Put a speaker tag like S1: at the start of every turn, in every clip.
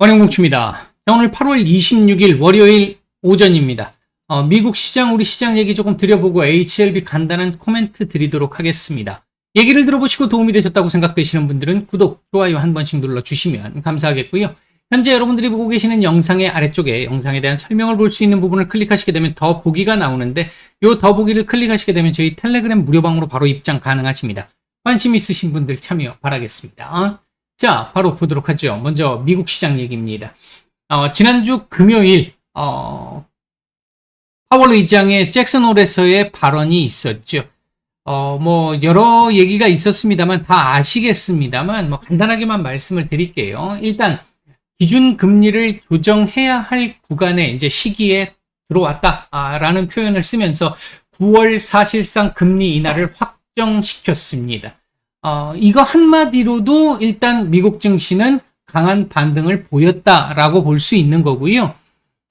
S1: 원영공추입니다. 자, 오늘 8월 26일 월요일 오전입니다. 어, 미국 시장, 우리 시장 얘기 조금 드려보고 HLB 간단한 코멘트 드리도록 하겠습니다. 얘기를 들어보시고 도움이 되셨다고 생각되시는 분들은 구독, 좋아요 한 번씩 눌러주시면 감사하겠고요. 현재 여러분들이 보고 계시는 영상의 아래쪽에 영상에 대한 설명을 볼 수 있는 부분을 클릭하시게 되면 더 보기가 나오는데 요더 보기를 클릭하시게 되면 저희 텔레그램 무료방으로 바로 입장 가능하십니다. 관심 있으신 분들 참여 바라겠습니다. 자, 바로 보도록 하죠. 먼저 미국 시장 얘기입니다. 어, 지난주 금요일 어, 파월 의장의 잭슨홀에서의 발언이 있었죠. 어, 뭐 여러 얘기가 있었습니다만 다 아시겠습니다만 뭐 간단하게만 말씀을 드릴게요. 일단 기준 금리를 조정해야 할 구간에 이제 시기에 들어왔다라는 표현을 쓰면서 9월 사실상 금리 인하를 확정시켰습니다. 어, 이거 한마디로도 일단 미국 증시는 강한 반등을 보였다라고 볼 수 있는 거고요.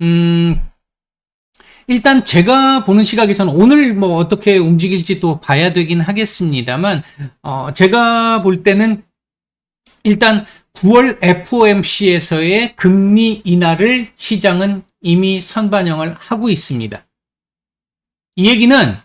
S1: 음, 일단 제가 보는 시각에서는 오늘 뭐 어떻게 움직일지 또 봐야 되긴 하겠습니다만, 어, 제가 볼 때는 일단 9월 FOMC에서의 금리 인하를 시장은 이미 선반영을 하고 있습니다. 이 얘기는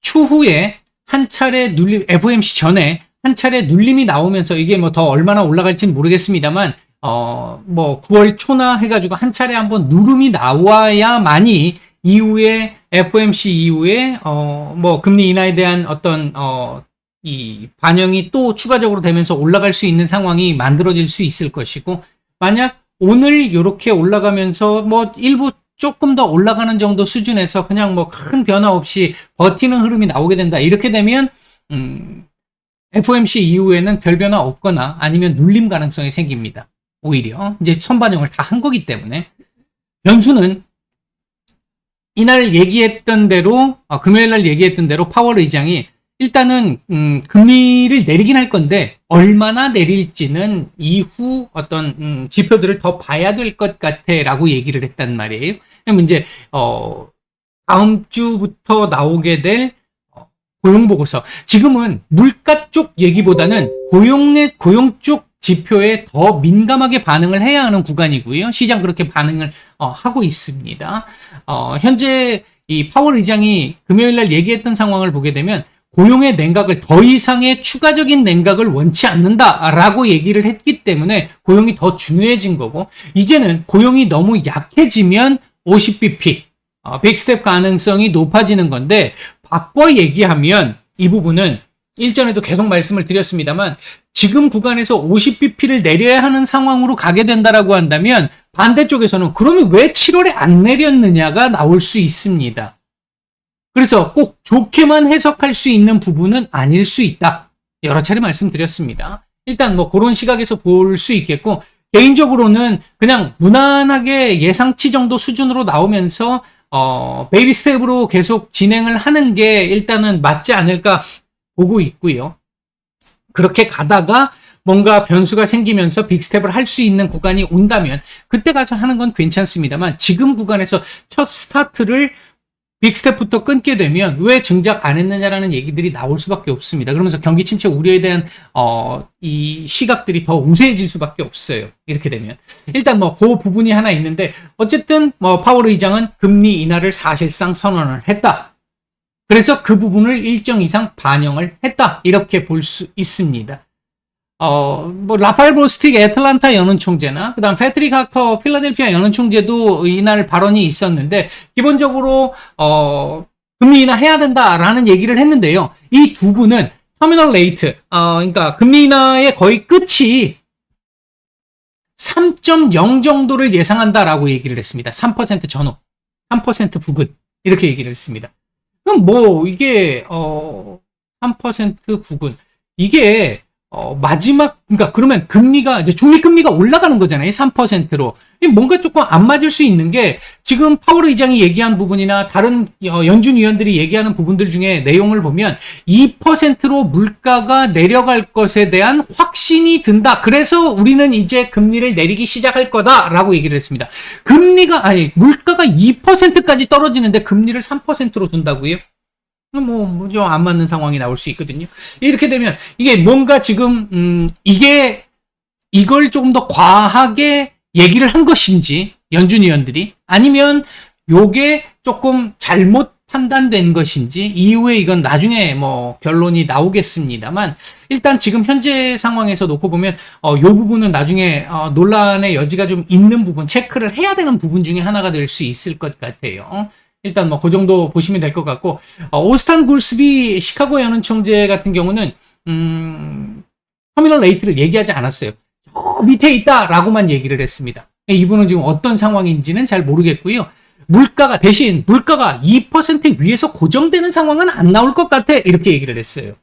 S1: 추후에 한 차례 눌림, FOMC 전에 한 차례 눌림이 나오면서 이게 뭐 더 얼마나 올라갈지는 모르겠습니다만, 어, 뭐 9월 초나 해가지고 한 차례 한번 누름이 나와야만이 이후에 FOMC 이후에 어, 뭐 금리 인하에 대한 어떤 어, 이 반영이 또 추가적으로 되면서 올라갈 수 있는 상황이 만들어질 수 있을 것이고 만약 오늘 이렇게 올라가면서 뭐 일부 조금 더 올라가는 정도 수준에서 그냥 뭐 큰 변화 없이 버티는 흐름이 나오게 된다. 이렇게 되면 음, FOMC 이후에는 별 변화 없거나 아니면 눌림 가능성이 생깁니다. 오히려 이제 선반영을 다 한 거기 때문에 변수는 이날 얘기했던 대로 어, 금요일 날 얘기했던 대로 파월 의장이 일단은 음, 금리를 내리긴 할 건데 얼마나 내릴지는 이후 어떤 음, 지표들을 더 봐야 될 것 같아라고 얘기를 했단 말이에요. 그럼 이제 어, 다음 주부터 나오게 될 어, 고용 보고서 지금은 물가 쪽 얘기보다는 고용의 고용 쪽 지표에 더 민감하게 반응을 해야 하는 구간이고요. 시장 그렇게 반응을 어, 하고 있습니다. 어, 현재 이 파월 의장이 금요일 날 얘기했던 상황을 보게 되면 고용의 냉각을 더 이상의 추가적인 냉각을 원치 않는다라고 얘기를 했기 때문에 고용이 더 중요해진 거고 이제는 고용이 너무 약해지면 50bp 어, 빅스텝 가능성이 높아지는 건데 바꿔 얘기하면 이 부분은 일전에도 계속 말씀을 드렸습니다만 지금 구간에서 50bp를 내려야 하는 상황으로 가게 된다라고 한다면 반대쪽에서는 그러면 왜 7월에 안 내렸느냐가 나올 수 있습니다. 그래서 꼭 좋게만 해석할 수 있는 부분은 아닐 수 있다. 여러 차례 말씀드렸습니다. 일단 뭐 그런 시각에서 볼 수 있겠고 개인적으로는 그냥 무난하게 예상치 정도 수준으로 나오면서 어 베이비 스텝으로 계속 진행을 하는 게 일단은 맞지 않을까 보고 있고요. 그렇게 가다가 뭔가 변수가 생기면서 빅스텝을 할 수 있는 구간이 온다면 그때 가서 하는 건 괜찮습니다만 지금 구간에서 첫 스타트를 빅스텝부터 끊게 되면 왜 증작 안 했느냐라는 얘기들이 나올 수밖에 없습니다. 그러면서 경기 침체 우려에 대한 어, 이 시각들이 더 우세해질 수밖에 없어요. 이렇게 되면 일단 뭐 그 부분이 하나 있는데 어쨌든 뭐 파월 의장은 금리 인하를 사실상 선언을 했다. 그래서 그 부분을 일정 이상 반영을 했다. 이렇게 볼 수 있습니다. 어, 뭐, 라파엘 브로스틱 애틀란타 연은 총재나, 그 다음 패트릭 하커 필라델피아 연은 총재도 이날 발언이 있었는데, 기본적으로, 어, 금리 인하 해야 된다라는 얘기를 했는데요. 이 두 분은 터미널 레이트, 어, 그러니까 금리 인하의 거의 끝이 3.0 정도를 예상한다라고 얘기를 했습니다. 3% 전후, 3% 부근, 이렇게 얘기를 했습니다. 그럼 뭐, 이게, 어, 3% 부근, 이게, 어, 마지막, 그러니까 그러면 금리가, 이제 중립금리가 올라가는 거잖아요. 3%로. 뭔가 조금 안 맞을 수 있는 게 지금 파월 의장이 얘기한 부분이나 다른 어, 연준 위원들이 얘기하는 부분들 중에 내용을 보면 2%로 물가가 내려갈 것에 대한 확신이 든다. 그래서 우리는 이제 금리를 내리기 시작할 거다라고 얘기를 했습니다. 금리가, 아니, 물가가 2%까지 떨어지는데 금리를 3%로 둔다고요? 뭐, 뭐, 좀 안 맞는 상황이 나올 수 있거든요. 이렇게 되면, 이게 뭔가 지금, 음, 이게, 이걸 조금 더 과하게 얘기를 한 것인지 연준 위원들이 아니면 요게 조금 잘못 판단된 것인지 이후에 이건 나중에 뭐 결론이 나오겠습니다만 일단 지금 현재 상황에서 놓고 보면 어, 요 부분은 나중에 어, 논란의 여지가 좀 있는 부분 체크를 해야 되는 부분 중에 하나가 될 수 있을 것 같아요. 일단 뭐 그 정도 보시면 될 것 같고 어, 오스탄 굴스비 시카고 연은 총재 같은 경우는 음, 터미널 레이트를 얘기하지 않았어요. 저 밑에 있다라고만 얘기를 했습니다. 이분은 지금 어떤 상황인지는 잘 모르겠고요. 물가가 대신 물가가 2% 위에서 고정되는 상황은 안 나올 것 같아 이렇게 얘기를 했어요.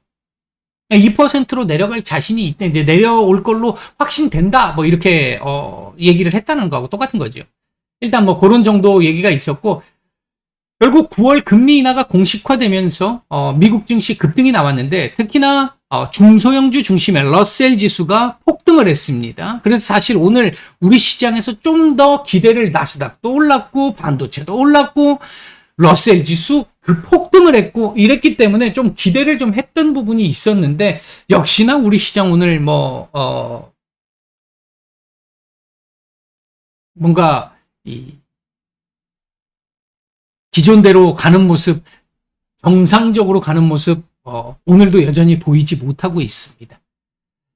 S1: 2%로 내려갈 자신이 있대 이제 내려올 걸로 확신된다 뭐 이렇게 어, 얘기를 했다는 거하고 똑같은 거죠. 일단 뭐 그런 정도 얘기가 있었고 결국 9월 금리 인하가 공식화되면서 어, 미국 증시 급등이 나왔는데 특히나 어, 중소형주 중심의 러셀 지수가 폭등을 했습니다. 그래서 사실 오늘 우리 시장에서 좀 더 기대를 나스닥도 올랐고 반도체도 올랐고 러셀 지수 그 폭등을 했고 이랬기 때문에 좀 기대를 좀 했던 부분이 있었는데 역시나 우리 시장 오늘 뭐 어, 뭔가 이 기존대로 가는 모습 정상적으로 가는 모습 어, 오늘도 여전히 보이지 못하고 있습니다.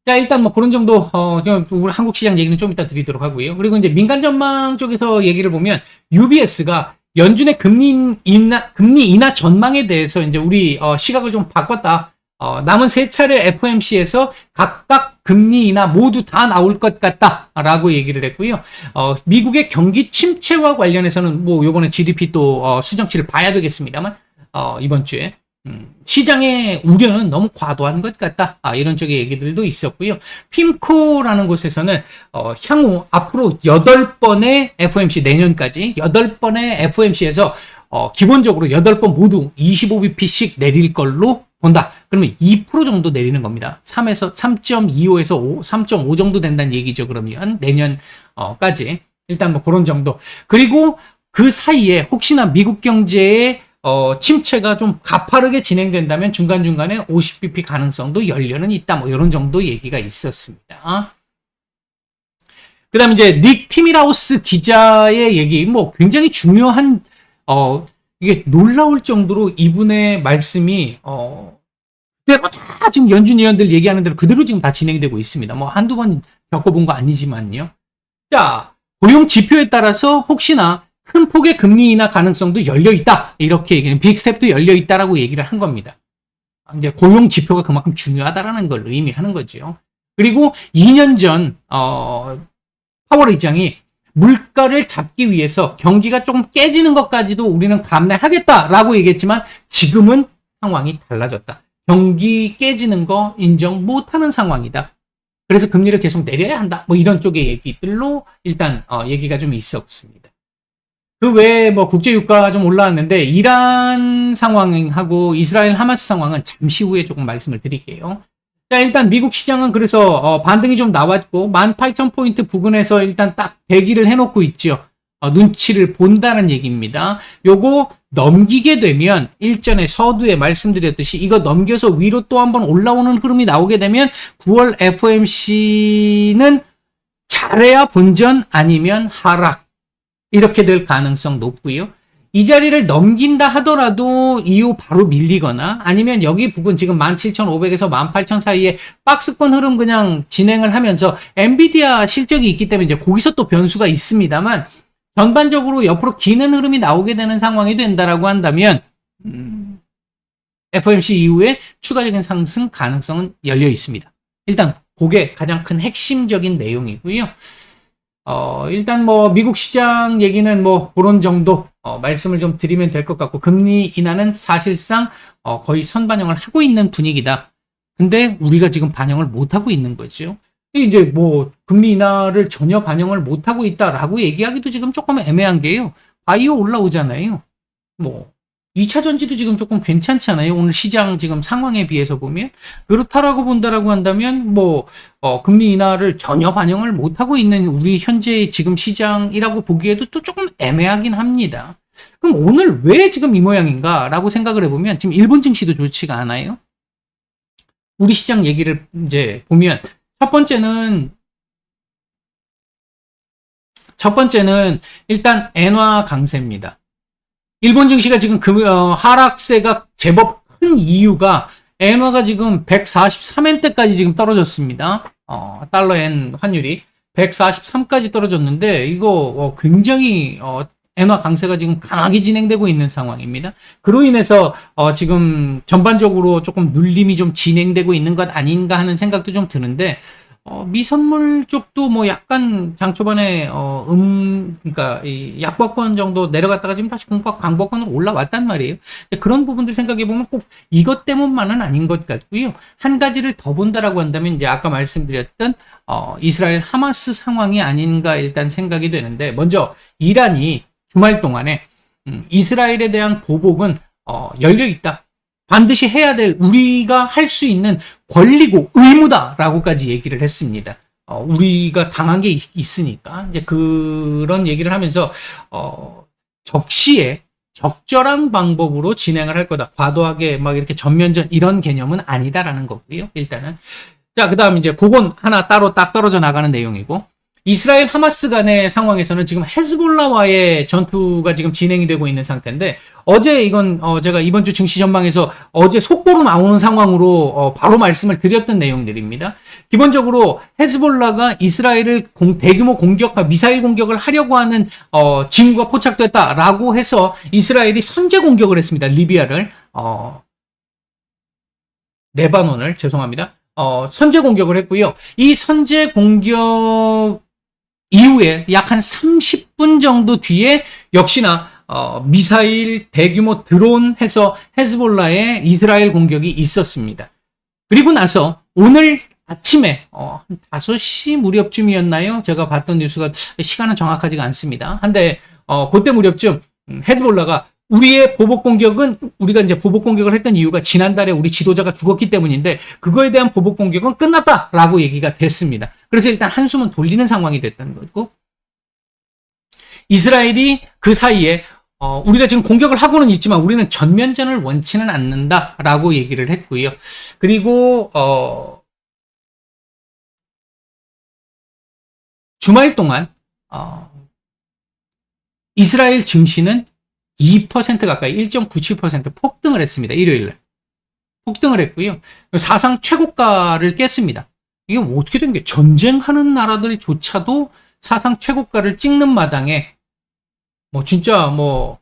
S1: 자, 일단 뭐 그런 정도, 어, 좀 우리 한국 시장 얘기는 좀 이따 드리도록 하고요. 그리고 이제 민간 전망 쪽에서 얘기를 보면 UBS가 연준의 금리 인하, 금리 인하 전망에 대해서 이제 우리 어, 시각을 좀 바꿨다. 어, 남은 세 차례 FOMC에서 각각 금리 인하 모두 다 나올 것 같다라고 얘기를 했고요. 어, 미국의 경기 침체와 관련해서는 뭐 요번에 GDP 또 어, 수정치를 봐야 되겠습니다만 어, 이번 주에 음, 시장의 우려는 너무 과도한 것 같다. 아, 이런 쪽의 얘기들도 있었고요. 핌코라는 곳에서는 어, 향후 앞으로 8번의 FOMC 내년까지 8번의 FOMC에서 어, 기본적으로 8번 모두 25bp씩 내릴 걸로 본다. 그러면 2% 정도 내리는 겁니다. 3에서 3.25에서 5, 3.5 정도 된다는 얘기죠. 그러면 내년까지 일단 뭐 그런 정도. 그리고 그 사이에 혹시나 미국 경제에 어, 침체가 좀 가파르게 진행된다면 중간중간에 50bp 가능성도 열려는 있다. 뭐 이런 정도 얘기가 있었습니다. 그 다음 이제 닉 티미라우스 기자의 얘기, 뭐 굉장히 중요한, 어, 이게 놀라울 정도로 이분의 말씀이, 어, 내가 다 지금 연준 위원들 얘기하는 대로 그대로 지금 다 진행되고 있습니다. 뭐 한두 번 겪어본 거 아니지만요. 자, 고용 지표에 따라서 혹시나 큰 폭의 금리 인하 가능성도 열려 있다. 이렇게 얘기는 빅스텝도 열려 있다라고 얘기를 한 겁니다. 이제 고용 지표가 그만큼 중요하다라는 걸 의미하는 거죠. 그리고 2년 전 어, 파월 의장이 물가를 잡기 위해서 경기가 조금 깨지는 것까지도 우리는 감내하겠다라고 얘기했지만 지금은 상황이 달라졌다. 경기 깨지는 거 인정 못하는 상황이다. 그래서 금리를 계속 내려야 한다. 뭐 이런 쪽의 얘기들로 일단 어, 얘기가 좀 있었습니다. 그 외에 뭐 국제유가가 좀 올라왔는데 이란 상황하고 이스라엘 하마스 상황은 잠시 후에 조금 말씀을 드릴게요. 자, 일단 미국 시장은 그래서 어, 반등이 좀 나왔고 18,000포인트 부근에서 일단 딱 대기를 해놓고 있죠. 어, 눈치를 본다는 얘기입니다. 요거 넘기게 되면 일전에 서두에 말씀드렸듯이 이거 넘겨서 위로 또 한번 올라오는 흐름이 나오게 되면 9월 FOMC는 잘해야 본전 아니면 하락 이렇게 될 가능성 높고요. 이 자리를 넘긴다 하더라도 이후 바로 밀리거나 아니면 여기 부근 지금 17,500에서 18,000 사이에 박스권 흐름 그냥 진행을 하면서 엔비디아 실적이 있기 때문에 이제 거기서 또 변수가 있습니다만 전반적으로 옆으로 기는 흐름이 나오게 되는 상황이 된다라고 한다면 음, FOMC 이후에 추가적인 상승 가능성은 열려 있습니다. 일단 그게 가장 큰 핵심적인 내용이고요. 어, 일단 뭐 미국 시장 얘기는 뭐 그런 정도 어, 말씀을 좀 드리면 될 것 같고 금리 인하는 사실상 어, 거의 선반영을 하고 있는 분위기다. 근데 우리가 지금 반영을 못 하고 있는 거죠. 이제 뭐 금리 인하를 전혀 반영을 못 하고 있다라고 얘기하기도 지금 조금 애매한 게요. 바이오 올라오잖아요. 뭐 2차 전지도 지금 조금 괜찮잖아요. 오늘 시장 지금 상황에 비해서 보면 그렇다라고 본다라고 한다면 뭐 어, 금리 인하를 전혀 반영을 못 하고 있는 우리 현재 지금 시장이라고 보기에도 또 조금 애매하긴 합니다. 그럼 오늘 왜 지금 이 모양인가라고 생각을 해보면 지금 일본 증시도 좋지가 않아요. 우리 시장 얘기를 이제 보면 첫 번째는 첫 번째는 일단 엔화 강세입니다. 일본 증시가 지금 금, 어, 하락세가 제법 큰 이유가 엔화가 지금 143엔대까지 지금 떨어졌습니다. 어, 달러 엔 환율이 143까지 떨어졌는데 이거 어, 굉장히 어, 엔화 강세가 지금 강하게 진행되고 있는 상황입니다. 그로 인해서 어, 지금 전반적으로 조금 눌림이 좀 진행되고 있는 것 아닌가 하는 생각도 좀 드는데 어, 미선물 쪽도 뭐 약간 장 초반에 어, 음, 그러니까 이 약복권 정도 내려갔다가 지금 다시 공박 강복권으로 올라왔단 말이에요. 그런 부분들 생각해 보면 꼭 이것 때문만은 아닌 것 같고요. 한 가지를 더 본다라고 한다면 이제 아까 말씀드렸던 어, 이스라엘 하마스 상황이 아닌가 일단 생각이 되는데 먼저 이란이 주말 동안에 음, 이스라엘에 대한 보복은 어, 열려 있다. 반드시 해야 될 우리가 할 수 있는 권리고 의무다라고까지 얘기를 했습니다. 어, 우리가 당한 게 있- 있으니까 이제 그런 얘기를 하면서 어, 적시에 적절한 방법으로 진행을 할 거다. 과도하게 막 이렇게 전면전 이런 개념은 아니다라는 거고요. 일단은 자 그다음 이제 그건 하나 따로 딱 떨어져 나가는 내용이고 이스라엘 하마스 간의 상황에서는 지금 헤즈볼라와의 전투가 지금 진행이 되고 있는 상태인데 어제 이건 어 제가 이번 주 증시 전망에서 어제 속보로 나오는 상황으로 어 바로 말씀을 드렸던 내용들입니다. 기본적으로 헤즈볼라가 이스라엘을 공- 대규모 공격과 미사일 공격을 하려고 하는 어 징후가 포착됐다라고 해서 이스라엘이 선제 공격을 했습니다. 리비아를 어 레바논을 죄송합니다. 어 선제 공격을 했고요. 이 선제 공격 이후에 약 한 30분 정도 뒤에 역시나 어, 미사일 대규모 드론 해서 헤즈볼라의 이스라엘 공격이 있었습니다. 그리고 나서 오늘 아침에 어, 한 5시 무렵쯤이었나요? 제가 봤던 뉴스가 시간은 정확하지가 않습니다. 한데 어, 그때 무렵쯤 음, 헤즈볼라가 우리의 보복 공격은 우리가 이제 보복 공격을 했던 이유가 지난달에 우리 지도자가 죽었기 때문인데 그거에 대한 보복 공격은 끝났다라고 얘기가 됐습니다. 그래서 일단 한숨은 돌리는 상황이 됐다는 거고 이스라엘이 그 사이에 어, 우리가 지금 공격을 하고는 있지만 우리는 전면전을 원치는 않는다라고 얘기를 했고요. 그리고 어, 주말 동안 어, 이스라엘 증시는 2% 가까이 1.97% 폭등을 했습니다. 일요일 날. 폭등을 했고요. 사상 최고가를 깼습니다. 이게 뭐 어떻게 된 게 전쟁하는 나라들조차도 사상 최고가를 찍는 마당에 뭐 진짜 뭐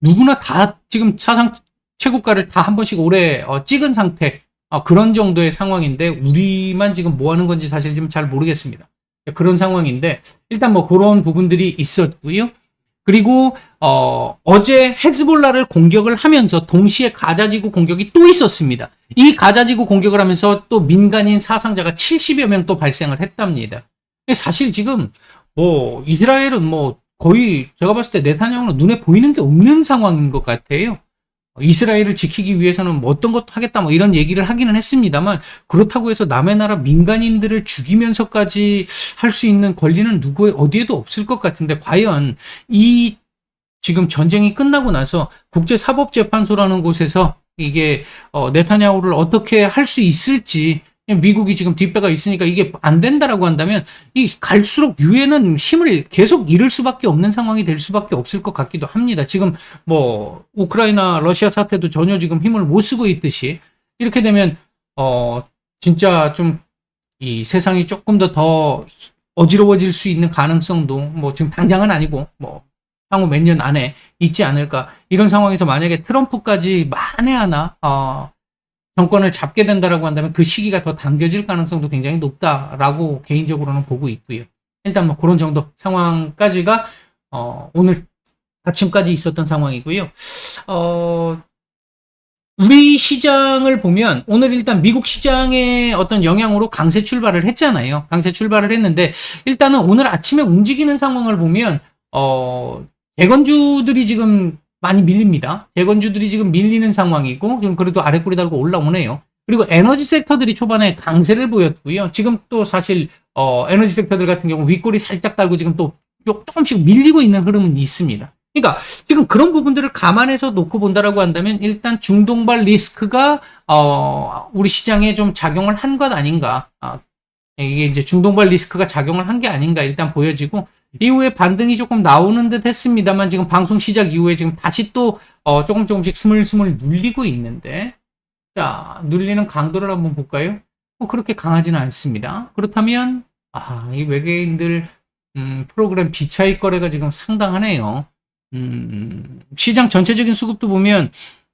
S1: 누구나 다 지금 사상 최고가를 다 한 번씩 올해 어, 찍은 상태 어, 그런 정도의 상황인데 우리만 지금 뭐 하는 건지 사실 지금 잘 모르겠습니다. 그런 상황인데 일단 뭐 그런 부분들이 있었고요. 그리고 어, 어제 헤즈볼라를 공격을 하면서 동시에 가자지구 공격이 또 있었습니다. 이 가자지구 공격을 하면서 또 민간인 사상자가 70여 명 또 발생을 했답니다. 사실 지금 뭐 이스라엘은 뭐 거의 제가 봤을 때 네타냐후는 눈에 보이는 게 없는 상황인 것 같아요. 이스라엘을 지키기 위해서는 뭐 어떤 것도 하겠다 뭐 이런 얘기를 하기는 했습니다만 그렇다고 해서 남의 나라 민간인들을 죽이면서까지 할 수 있는 권리는 누구의 어디에도 없을 것 같은데 과연 이 지금 전쟁이 끝나고 나서 국제사법재판소라는 곳에서 이게 어, 네타냐후를 어떻게 할 수 있을지 미국이 지금 뒷배가 있으니까 이게 안 된다라고 한다면 이 갈수록 유엔은 힘을 계속 잃을 수밖에 없는 상황이 될 수밖에 없을 것 같기도 합니다. 지금 뭐 우크라이나 러시아 사태도 전혀 지금 힘을 못 쓰고 있듯이 이렇게 되면 어 진짜 좀 이 세상이 조금 더더 어지러워질 수 있는 가능성도 뭐 지금 당장은 아니고 뭐 향후 몇 년 안에 있지 않을까 이런 상황에서 만약에 트럼프까지 만에 하나 어 정권을 잡게 된다라고 한다면 그 시기가 더 당겨질 가능성도 굉장히 높다라고 개인적으로는 보고 있고요. 일단 뭐 그런 정도 상황까지가 어, 오늘 아침까지 있었던 상황이고요. 어, 우리 시장을 보면 오늘 일단 미국 시장의 어떤 영향으로 강세 출발을 했잖아요. 강세 출발을 했는데 일단은 오늘 아침에 움직이는 상황을 보면 어, 대건주들이 지금 많이 밀립니다. 재건주들이 지금 밀리는 상황이고 지금 그래도 아래꼬리 달고 올라오네요. 그리고 에너지 섹터들이 초반에 강세를 보였고요. 지금 또 사실 어, 에너지 섹터들 같은 경우 윗꼬리 살짝 달고 지금 또 조금씩 밀리고 있는 흐름은 있습니다. 그러니까 지금 그런 부분들을 감안해서 놓고 본다라고 한다면 일단 중동발 리스크가 어, 우리 시장에 좀 작용을 한 것 아닌가. 아, 이게 이제 중동발 리스크가 작용을 한 게 아닌가 일단 보여지고 이후에 반등이 조금 나오는 듯 했습니다만 지금 방송 시작 이후에 지금 다시 또 어, 조금 조금씩 스물스물 눌리고 있는데 자 눌리는 강도를 한번 볼까요? 뭐 그렇게 강하지는 않습니다. 그렇다면 아, 이 외계인들 음, 프로그램 비차익 거래가 지금 상당하네요. 음, 시장 전체적인 수급도 보면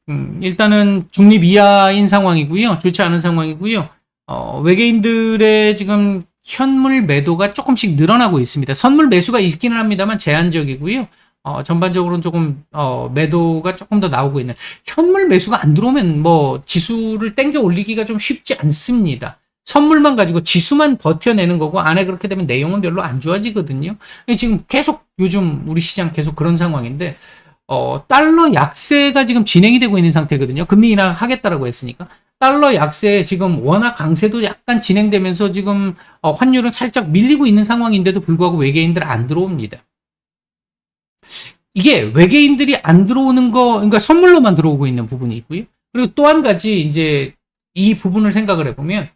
S1: 음, 일단은 중립 이하인 상황이고요. 좋지 않은 상황이고요. 어, 외계인들의 지금 현물 매도가 조금씩 늘어나고 있습니다. 선물 매수가 있기는 합니다만 제한적이고요. 어, 전반적으로는 조금 어, 매도가 조금 더 나오고 있는 현물 매수가 안 들어오면 뭐 지수를 땡겨 올리기가 좀 쉽지 않습니다. 선물만 가지고 지수만 버텨내는 거고 안에 그렇게 되면 내용은 별로 안 좋아지거든요. 지금 계속 요즘 우리 시장 계속 그런 상황인데 어, 달러 약세가 지금 진행이 되고 있는 상태거든요. 금리 인하 하겠다라고 했으니까. 달러 약세 지금 원화 강세도 약간 진행되면서 지금 어, 환율은 살짝 밀리고 있는 상황인데도 불구하고 외계인들 안 들어옵니다. 이게 외계인들이 안 들어오는 거, 그러니까 선물로만 들어오고 있는 부분이 있고요. 그리고 또 한 가지 이제 이 부분을 생각을 해보면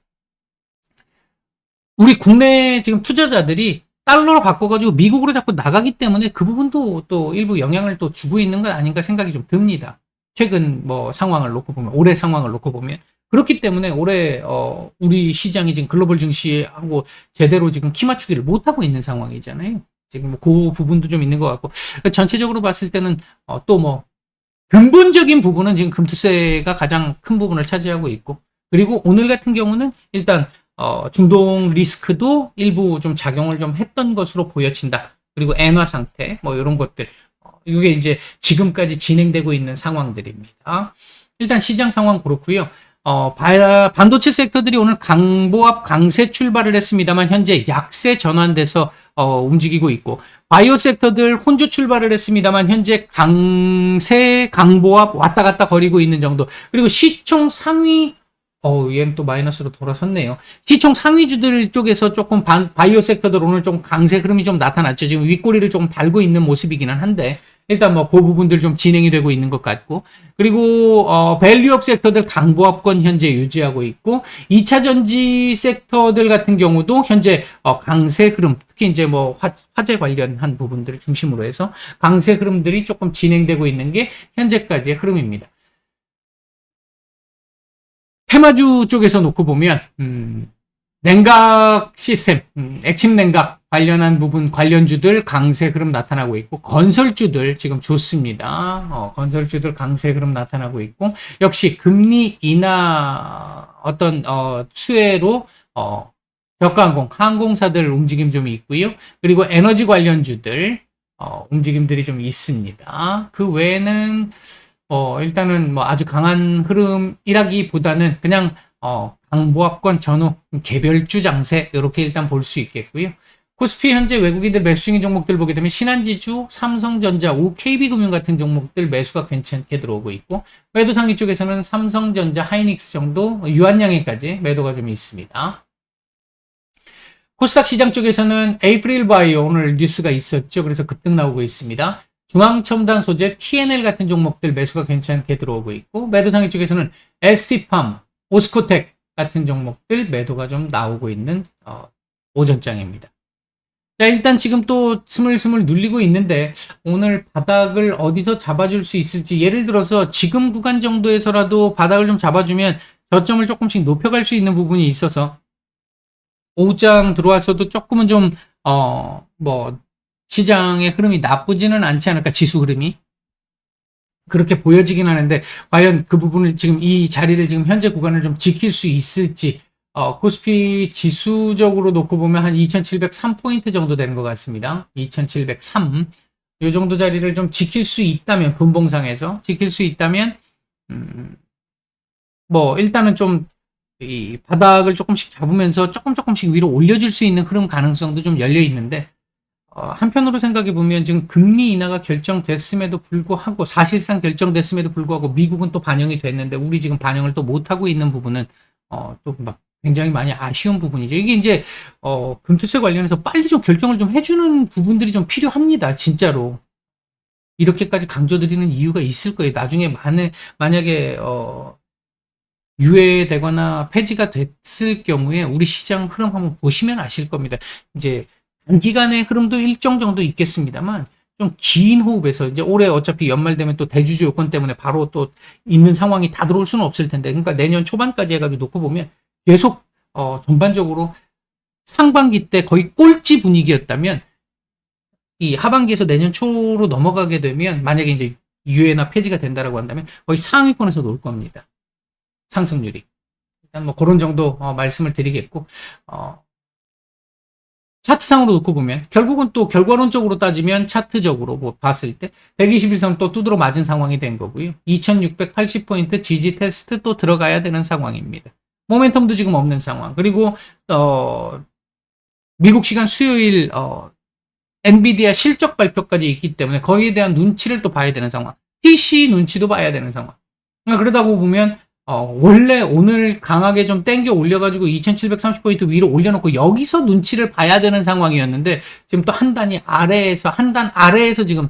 S1: 우리 국내 지금 투자자들이 달러로 바꿔가지고 미국으로 자꾸 나가기 때문에 그 부분도 또 일부 영향을 또 주고 있는 건 아닌가 생각이 좀 듭니다. 최근 뭐 상황을 놓고 보면, 올해 상황을 놓고 보면. 그렇기 때문에 올해, 어, 우리 시장이 지금 글로벌 증시하고 제대로 지금 키 맞추기를 못하고 있는 상황이잖아요. 지금 뭐그 부분도 좀 있는 것 같고. 전체적으로 봤을 때는, 어, 또 뭐, 근본적인 부분은 지금 금투세가 가장 큰 부분을 차지하고 있고. 그리고 오늘 같은 경우는 일단 어, 중동 리스크도 일부 좀 작용을 좀 했던 것으로 보여진다. 그리고 엔화 상태, 뭐 이런 것들. 어, 이게 이제 지금까지 진행되고 있는 상황들입니다. 일단 시장 상황 그렇고요. 어, 바, 반도체 섹터들이 오늘 강보합 강세 출발을 했습니다만 현재 약세 전환돼서 어, 움직이고 있고 바이오 섹터들 혼조 출발을 했습니다만 현재 강세 강보합 왔다 갔다 거리고 있는 정도 그리고 시총 상위 어, 얘는 또 마이너스로 돌아섰네요. 시총 상위주들 쪽에서 조금 바, 바이오 섹터들 오늘 좀 강세 흐름이 좀 나타났죠. 지금 윗꼬리를 조금 달고 있는 모습이기는 한데 일단 뭐 그 부분들 좀 진행이 되고 있는 것 같고 그리고 어 밸류업 섹터들 강보합권 현재 유지하고 있고 2차 전지 섹터들 같은 경우도 현재 어 강세 흐름 특히 이제 뭐 화, 화재 관련한 부분들을 중심으로 해서 강세 흐름들이 조금 진행되고 있는 게 현재까지의 흐름입니다. 테마주 쪽에서 놓고 보면 음, 냉각 시스템, 음, 액침 냉각 관련한 부분 관련주들 강세 흐름 나타나고 있고 건설주들 지금 좋습니다. 어, 건설주들 강세 흐름 나타나고 있고 역시 금리 인하 어떤 어, 수혜로 어, 저가항공 항공사들 움직임 좀 있고요. 그리고 에너지 관련주들 어, 움직임들이 좀 있습니다. 그 외에는 어, 일단은 뭐 아주 강한 흐름이라기보다는 그냥 어, 강보합권 전후 개별주 장세 이렇게 일단 볼 수 있겠고요. 코스피 현재 외국인들 매수 중인 종목들 보게 되면 신한지주, 삼성전자, OKB금융 같은 종목들 매수가 괜찮게 들어오고 있고 매도 상위 쪽에서는 삼성전자, 하이닉스 정도 유한양에까지 매도가 좀 있습니다. 코스닥 시장 쪽에서는 에이프릴 바이오 오늘 뉴스가 있었죠. 그래서 급등 나오고 있습니다. 중앙첨단 소재 TNL 같은 종목들 매수가 괜찮게 들어오고 있고 매도 상위 쪽에서는 ST팜, 오스코텍 같은 종목들 매도가 좀 나오고 있는 어, 오전장입니다. 자, 일단 지금 또 스물스물 눌리고 있는데 오늘 바닥을 어디서 잡아줄 수 있을지 예를 들어서 지금 구간 정도에서라도 바닥을 좀 잡아주면 저점을 조금씩 높여갈 수 있는 부분이 있어서 오후장 들어와서도 조금은 좀 어 뭐 시장의 흐름이 나쁘지는 않지 않을까 지수 흐름이 그렇게 보여지긴 하는데 과연 그 부분을 지금 이 자리를 지금 현재 구간을 좀 지킬 수 있을지 어, 코스피 지수적으로 놓고 보면 한 2703포인트 정도 되는 것 같습니다. 2703. 이 정도 자리를 좀 지킬 수 있다면, 분봉상에서 지킬 수 있다면, 음, 뭐, 일단은 좀, 이 바닥을 조금씩 잡으면서 조금 조금씩 위로 올려줄 수 있는 흐름 가능성도 좀 열려 있는데, 어, 한편으로 생각해 보면 지금 금리 인하가 결정됐음에도 불구하고 사실상 결정됐음에도 불구하고 미국은 또 반영이 됐는데 우리 지금 반영을 또 못하고 있는 부분은 어, 또 막 굉장히 많이 아쉬운 부분이죠. 이게 이제 어, 금투세 관련해서 빨리 좀 결정을 좀 해주는 부분들이 좀 필요합니다. 진짜로. 이렇게까지 강조드리는 이유가 있을 거예요. 나중에 만에, 만약에, 어, 유예되거나 폐지가 됐을 경우에 우리 시장 흐름 한번 보시면 아실 겁니다. 이제 단기간의 흐름도 일정 정도 있겠습니다만 좀 긴 호흡에서 이제 올해 어차피 연말 되면 또 대주주 요건 때문에 바로 또 있는 상황이 다 들어올 수는 없을 텐데 그러니까 내년 초반까지 해가지고 놓고 보면 계속 어 전반적으로 상반기 때 거의 꼴찌 분위기였다면 이 하반기에서 내년 초로 넘어가게 되면 만약에 이제 유예나 폐지가 된다라고 한다면 거의 상위권에서 놀 겁니다. 상승률이. 일단 뭐 그런 정도 어, 말씀을 드리겠고 어, 차트상으로 놓고 보면 결국은 또 결과론적으로 따지면 차트적으로 뭐 봤을 때 121선 또 두드러 맞은 상황이 된 거고요. 2680포인트 지지 테스트 또 들어가야 되는 상황입니다. 모멘텀도 지금 없는 상황. 그리고 어 미국 시간 수요일 어 엔비디아 실적 발표까지 있기 때문에 거기에 대한 눈치를 또 봐야 되는 상황. PC 눈치도 봐야 되는 상황. 그러다고 보면 어, 원래 오늘 강하게 좀 땡겨 올려가지고 2730포인트 위로 올려놓고 여기서 눈치를 봐야 되는 상황이었는데 지금 또 한 단이 아래에서 한 단 아래에서 지금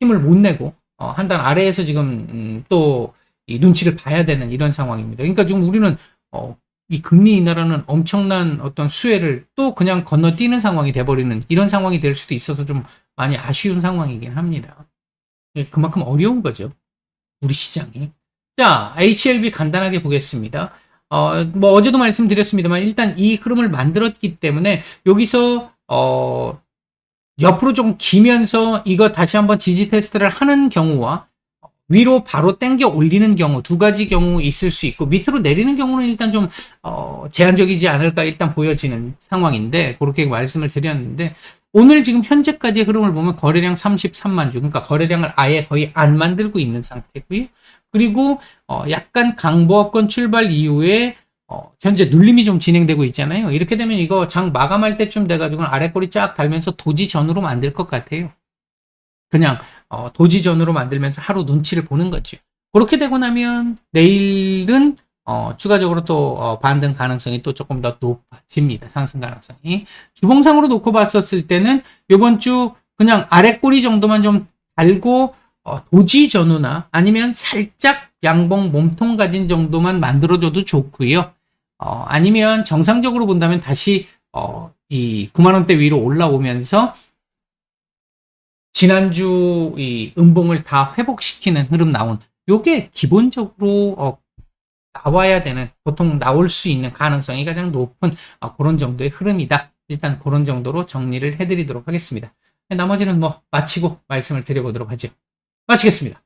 S1: 힘을 못 내고 어, 한 단 아래에서 지금 음, 또이 눈치를 봐야 되는 이런 상황입니다. 그러니까 지금 우리는 어, 이 금리 인하라는 엄청난 어떤 수혜를 또 그냥 건너뛰는 상황이 돼버리는 이런 상황이 될 수도 있어서 좀 많이 아쉬운 상황이긴 합니다. 예, 그만큼 어려운 거죠. 우리 시장이. 자, HLB 간단하게 보겠습니다. 어, 뭐 어제도 말씀드렸습니다만 일단 이 흐름을 만들었기 때문에 여기서 어, 옆으로 좀 기면서 이거 다시 한번 지지 테스트를 하는 경우와 위로 바로 당겨 올리는 경우 두 가지 경우 있을 수 있고 밑으로 내리는 경우는 일단 좀 어, 제한적이지 않을까 일단 보여지는 상황인데 그렇게 말씀을 드렸는데 오늘 지금 현재까지의 흐름을 보면 거래량 33만 주 그러니까 거래량을 아예 거의 안 만들고 있는 상태고요. 그리고 어, 약간 강보합권 출발 이후에 어, 현재 눌림이 좀 진행되고 있잖아요. 이렇게 되면 이거 장 마감할 때쯤 돼가지고 아래 꼬리 쫙 달면서 도지 전으로 만들 것 같아요. 그냥 어, 도지전으로 만들면서 하루 눈치를 보는 거죠. 그렇게 되고 나면 내일은 어, 추가적으로 또 어, 반등 가능성이 또 조금 더 높아집니다. 상승 가능성이. 주봉상으로 놓고 봤었을 때는 이번 주 그냥 아래 꼬리 정도만 좀 달고 어, 도지 전후나 아니면 살짝 양봉 몸통 가진 정도만 만들어줘도 좋고요. 어, 아니면 정상적으로 본다면 다시 어, 이 9만 원대 위로 올라오면서 지난주 이 음봉을 다 회복시키는 흐름 나온 요게 기본적으로 어, 나와야 되는 보통 나올 수 있는 가능성이 가장 높은 어, 그런 정도의 흐름이다. 일단 그런 정도로 정리를 해드리도록 하겠습니다. 나머지는 뭐 마치고 말씀을 드려보도록 하죠. 마치겠습니다.